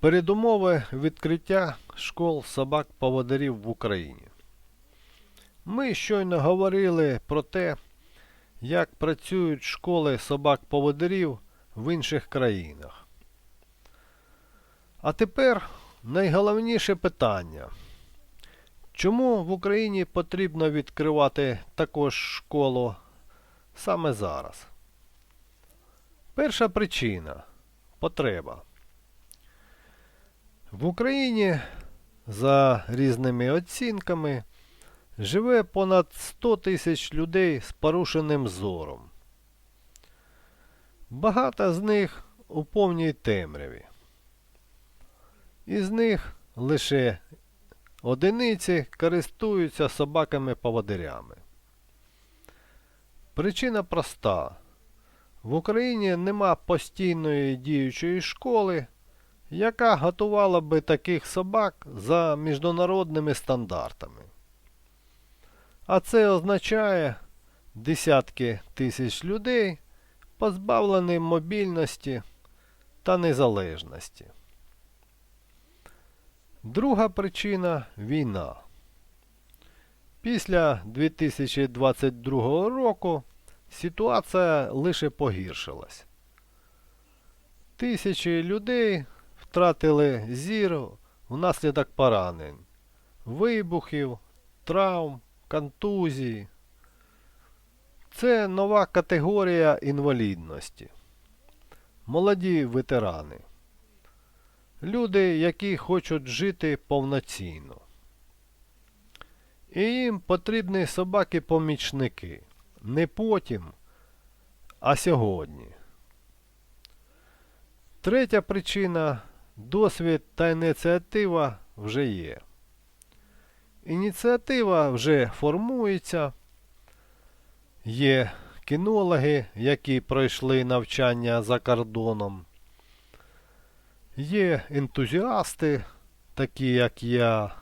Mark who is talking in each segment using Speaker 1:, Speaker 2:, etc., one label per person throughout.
Speaker 1: Передумови відкриття школ собак-поводирів в Україні. Ми щойно говорили про те, як працюють школи собак-поводирів в інших країнах. А тепер найголовніше питання. Чому в Україні потрібно відкривати також школу саме зараз? Перша причина потреба. В Україні, за різними оцінками, живе понад 100 тисяч людей з порушеним зором. Багато з них у повній темряві. Із них лише одиниці користуються собаками-поводирями. Причина проста. В Україні нема постійної діючої школи, яка готувала би таких собак за міжнародними стандартами. А це означає десятки тисяч людей, позбавлені мобільності та незалежності. Друга причина війна. Після 2022 року ситуація лише погіршилась. Тисячі людей втратили зір внаслідок поранень, вибухів, травм, контузій. Це нова категорія інвалідності. Молоді ветерани. Люди, які хочуть жити повноцінно. І їм потрібні собаки-помічники. Не потім, а сьогодні. Третя причина досвід та ініціатива вже є. Ініціатива вже формується. Є кінологи, які пройшли навчання за кордоном. Є ентузіасти, такі як я,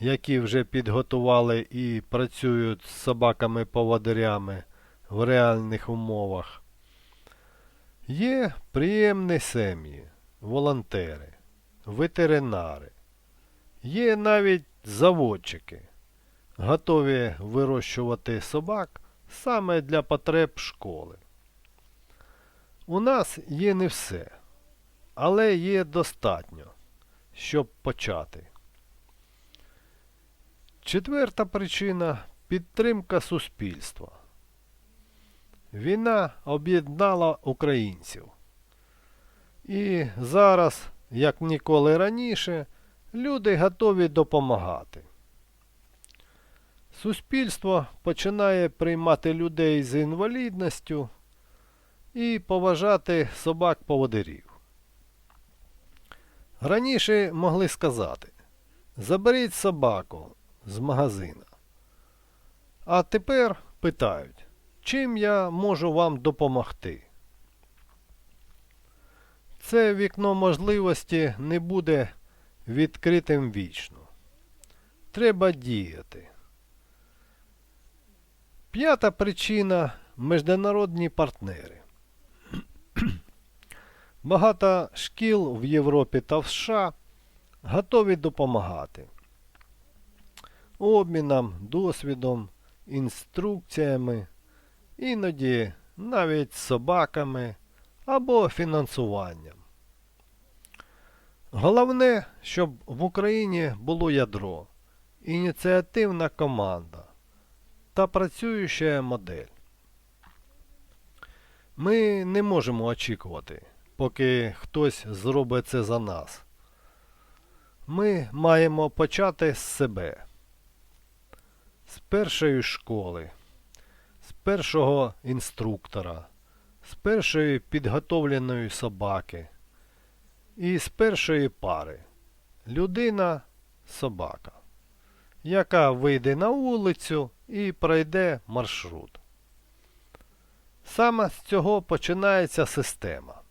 Speaker 1: які вже підготували і працюють з собаками-поводирями в реальних умовах. Є приємні сім'ї, волонтери, ветеринари. Є навіть заводчики, готові вирощувати собак саме для потреб школи. У нас є не все, але є достатньо, щоб почати. Четверта причина підтримка суспільства. Війна об'єднала українців. І зараз, як ніколи раніше, люди готові допомагати. Суспільство починає приймати людей з інвалідністю і поважати собак-поводирів. Раніше могли сказати: заберіть собаку з магазина. А тепер питають, чим я можу вам допомогти? Це вікно можливості не буде відкритим вічно. Треба діяти. П'ята причина міжнародні партнери. Багато шкіл в Європі та в США готові допомагати обміном, досвідом, інструкціями, іноді навіть собаками або фінансуванням. Головне, щоб в Україні було ядро, ініціативна команда та працююча модель. Ми не можемо очікувати, поки хтось зробить це за нас. Ми маємо почати з себе, з першої школи, з першого інструктора, з першої підготовленої собаки і з першої пари людина-собака, яка вийде на вулицю і пройде маршрут. Саме з цього починається система.